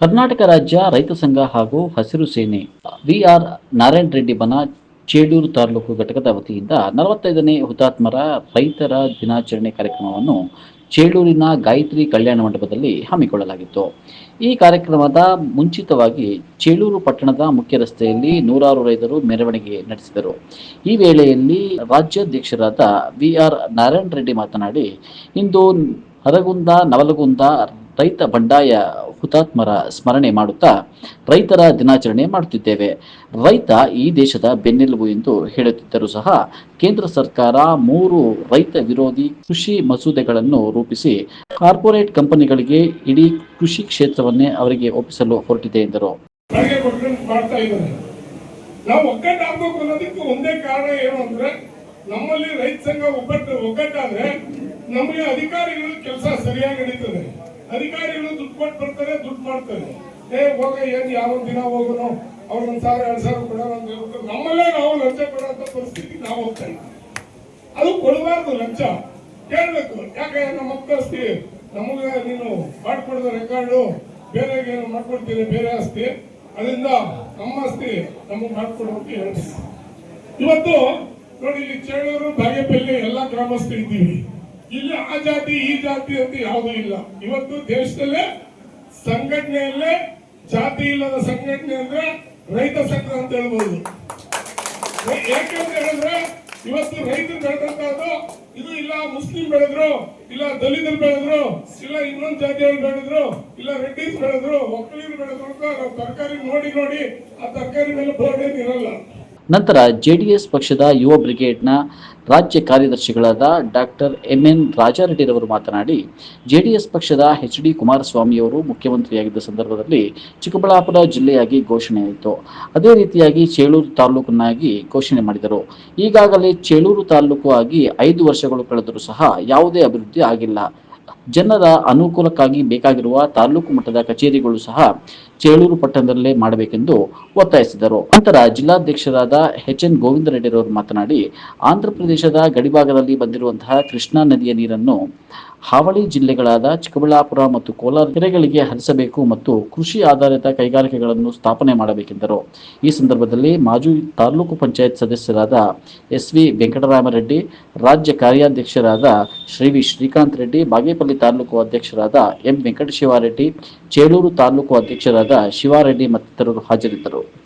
ಕರ್ನಾಟಕ ರಾಜ್ಯ ರೈತ ಸಂಘ ಹಾಗೂ ಹಸಿರು ಸೇನೆ ವಿ ಆರ್ ನಾರಾಯಣ ರೆಡ್ಡಿ ಬನ ಚೇಡೂರು ತಾಲೂಕು ಘಟಕದ ವತಿಯಿಂದ ನಲವತ್ತೈದನೇ ಹುತಾತ್ಮರ ರೈತರ ದಿನಾಚರಣೆ ಕಾರ್ಯಕ್ರಮವನ್ನು ಚೇಳೂರಿನ ಗಾಯತ್ರಿ ಕಲ್ಯಾಣ ಮಂಟಪದಲ್ಲಿ ಹಮ್ಮಿಕೊಳ್ಳಲಾಗಿತ್ತು. ಈ ಕಾರ್ಯಕ್ರಮದ ಮುಂಚಿತವಾಗಿ ಚೇಳೂರು ಪಟ್ಟಣದ ಮುಖ್ಯ ರಸ್ತೆಯಲ್ಲಿ ನೂರಾರು ರೈತರು ಮೆರವಣಿಗೆ ನಡೆಸಿದರು. ಈ ವೇಳೆಯಲ್ಲಿ ರಾಜ್ಯಾಧ್ಯಕ್ಷರಾದ ವಿ ಆರ್ ನಾರಾಯಣ ರೆಡ್ಡಿ ಮಾತನಾಡಿ, ಇಂದು ಹರಗುಂದ ನವಲಗುಂದ ರೈತ ಬಂಡಾಯ ಹುತಾತ್ಮರ ಸ್ಮರಣೆ ಮಾಡುತ್ತಾ ರೈತರ ದಿನಾಚರಣೆ ಮಾಡುತ್ತಿದ್ದೇವೆ. ರೈತ ಈ ದೇಶದ ಬೆನ್ನೆಲುಬು ಎಂದು ಹೇಳುತ್ತಿದ್ದರೂ ಸಹ ಕೇಂದ್ರ ಸರ್ಕಾರ ಮೂರು ರೈತ ವಿರೋಧಿ ಕೃಷಿ ಮಸೂದೆಗಳನ್ನು ರೂಪಿಸಿ ಕಾರ್ಪೊರೇಟ್ ಕಂಪನಿಗಳಿಗೆ ಇಡೀ ಕೃಷಿ ಕ್ಷೇತ್ರವನ್ನೇ ಅವರಿಗೆ ಒಪ್ಪಿಸಲು ಹೊರಟಿದೆ ಎಂದರು. ನಾವು ಅನ್ನೋದಕ್ಕೆ ಒಂದೇ ಕಾರಣ ಏನು ಅಂದ್ರೆ ನಮ್ಮಲ್ಲಿ ರೈತ ಸಂಘ ಒಗ್ಗಟ್ಟು ಒಗ್ಗಟ್ಟಾದ್ರೆ ನಮಗೆ ಅಧಿಕಾರಿಗಳು ಕೆಲಸ ಸರಿಯಾಗಿ ನಡೀತದೆ. ಅಧಿಕಾರಿಗಳು ದುಡ್ಡು ಕೊಟ್ಟು ಬರ್ತಾರೆ, ದುಡ್ಡು ಮಾಡ್ತಾರೆ. ಏ, ಹೋಗ, ಏನ್, ಯಾವ ದಿನ ಹೋಗೋನು? ಅವ್ರ ಒಂದ್ ಸಾವಿರ, ಎರಡ್ ಸಾವಿರ ಕೊಡೋಣ ಅಂತ. ನಮ್ಮಲ್ಲೇ ನಾವು ಲಂಚ ಕೊಡೋಂಥ ಪರಿಸ್ಥಿತಿ ನಾವು ಹೋಗ್ತಾ ಇದ್ದೀವಿ. ಅದು ಕೊಡಬಾರ್ದು ಲಂಚ. ಕೇಳ್ಬೇಕು. ಯಾಕೆ? ನಮ್ಮ ಆಸ್ತಿ. ನಮಗೆ ನೀನು ಮಾಡ್ಕೊಡದ ರೆಕಾರ್ಡು ಬೇರೆ ಏನು ಮಾಡ್ಕೊಡ್ತೀನಿ ಬೇರೆ ಆಸ್ತಿ. ಅದರಿಂದ ನಮ್ಮ ಆಸ್ತಿ ನಮಗೆ ಮಾಡ್ಕೊಡು ಅಂತ ಹೇಳ್ತೀನಿ ಇವತ್ತು ನೋಡಿ ಇಲ್ಲಿ ಚೇಳೂರು ಬಾಗೇಪಲ್ಲಿ ಎಲ್ಲ ಗ್ರಾಮಸ್ಥರು ಇದ್ದೀವಿ. ಇಲ್ಲಿ ಆ ಜಾತಿ, ಈ ಜಾತಿ ಅಂತ ಯಾವುದೂ ಇಲ್ಲ. ಇವತ್ತು ದೇಶದಲ್ಲೇ ಸಂಘಟನೆಯಲ್ಲೇ ಜಾತಿ ಇಲ್ಲದ ಸಂಘಟನೆ ಅಂದ್ರೆ ರೈತ ಸಂಘ ಅಂತ ಹೇಳ್ಬೋದು. ಯಾಕೆಂತ ಹೇಳಿದ್ರೆ, ಇವತ್ತು ರೈತರು ಬೆಳೆದಂತದ್ದು ಇದು ಇಲ್ಲ ಮುಸ್ಲಿಂ ಬೆಳೆದ್ರು, ಇಲ್ಲ ದಲಿತರು ಬೆಳೆದ್ರು, ಇಲ್ಲ ಇನ್ನೊಂದು ಜಾತಿಯವರು ಬೆಳೆದ್ರು, ಇಲ್ಲ ರೆಡ್ಡಿಸ್ ಬೆಳೆದ್ರು, ಒಕ್ಕಲಿಗರು ಬೆಳೆದ್ರು ಅಂತ ತರಕಾರಿ ನೋಡಿ ನೋಡಿ, ಆ ತರಕಾರಿ ಮೇಲೆ ಬೋರ್ಡ್ ನಂತರ ಜೆಡಿಎಸ್ ಪಕ್ಷದ ಯುವ ಬ್ರಿಗೇಡ್ನ ರಾಜ್ಯ ಕಾರ್ಯದರ್ಶಿಗಳಾದ ಡಾಕ್ಟರ್ ಎಂ ಎನ್ ರಾಜಾರೆಡ್ಡಿರವರು ಮಾತನಾಡಿ, ಜೆಡಿಎಸ್ ಪಕ್ಷದ ಎಚ್ ಡಿ ಕುಮಾರಸ್ವಾಮಿಯವರು ಮುಖ್ಯಮಂತ್ರಿಯಾಗಿದ್ದ ಸಂದರ್ಭದಲ್ಲಿ ಚಿಕ್ಕಬಳ್ಳಾಪುರ ಜಿಲ್ಲೆಯಾಗಿ ಘೋಷಣೆಯಾಯಿತು ಅದೇ ರೀತಿಯಾಗಿ ಚೇಳೂರು ತಾಲೂಕನ್ನಾಗಿ ಘೋಷಣೆ ಮಾಡಿದರು. ಈಗಾಗಲೇ ಚೇಳೂರು ತಾಲೂಕು ಆಗಿ ಐದು ವರ್ಷಗಳು ಕಳೆದರೂ ಸಹ ಯಾವುದೇ ಅಭಿವೃದ್ಧಿ ಆಗಿಲ್ಲ. ಜನರ ಅನುಕೂಲಕ್ಕಾಗಿ ಬೇಕಾಗಿರುವ ತಾಲೂಕು ಮಟ್ಟದ ಕಚೇರಿಗಳು ಸಹ ಚೇಳೂರು ಪಟ್ಟಣದಲ್ಲೇ ಮಾಡಬೇಕೆಂದು ಒತ್ತಾಯಿಸಿದರು. ನಂತರ ಜಿಲ್ಲಾಧ್ಯಕ್ಷರಾದ ಎಚ್ ಎನ್ ಗೋವಿಂದ ರೆಡ್ಡಿರವರು ಮಾತನಾಡಿ ಆಂಧ್ರಪ್ರದೇಶದ ಗಡಿಭಾಗದಲ್ಲಿ ಬಂದಿರುವಂತಹ ಕೃಷ್ಣಾ ನದಿಯ ನೀರನ್ನು ಹಾವಳಿ ಜಿಲ್ಲೆಗಳಾದ ಚಿಕ್ಕಬಳ್ಳಾಪುರ ಮತ್ತು ಕೋಲಾರ ಕೆರೆಗಳಿಗೆ ಹರಿಸಬೇಕು ಮತ್ತು ಕೃಷಿ ಆಧಾರಿತ ಕೈಗಾರಿಕೆಗಳನ್ನು ಸ್ಥಾಪನೆ ಮಾಡಬೇಕೆಂದರು. ಈ ಸಂದರ್ಭದಲ್ಲಿ ಮಾಜಿ ತಾಲೂಕು ಪಂಚಾಯತ್ ಸದಸ್ಯರಾದ ಎಸ್ ವಿ ವೆಂಕಟರಾಮರೆಡ್ಡಿ, ರಾಜ್ಯ ಕಾರ್ಯಾಧ್ಯಕ್ಷರಾದ ಶ್ರೀ ವಿ ಶ್ರೀಕಾಂತ್ ರೆಡ್ಡಿ, ಬಾಗೇಪಲ್ಲಿ ತಾಲೂಕು ಅಧ್ಯಕ್ಷರಾದ ಎಂ ವೆಂಕಟಶಿವಾರೆಡ್ಡಿ, ಚೇಳೂರು ತಾಲೂಕು ಅಧ್ಯಕ್ಷರಾದ ಶಿವಾರೆಡ್ಡಿ ಮತ್ತಿತರರು ಹಾಜರಿದ್ದರು.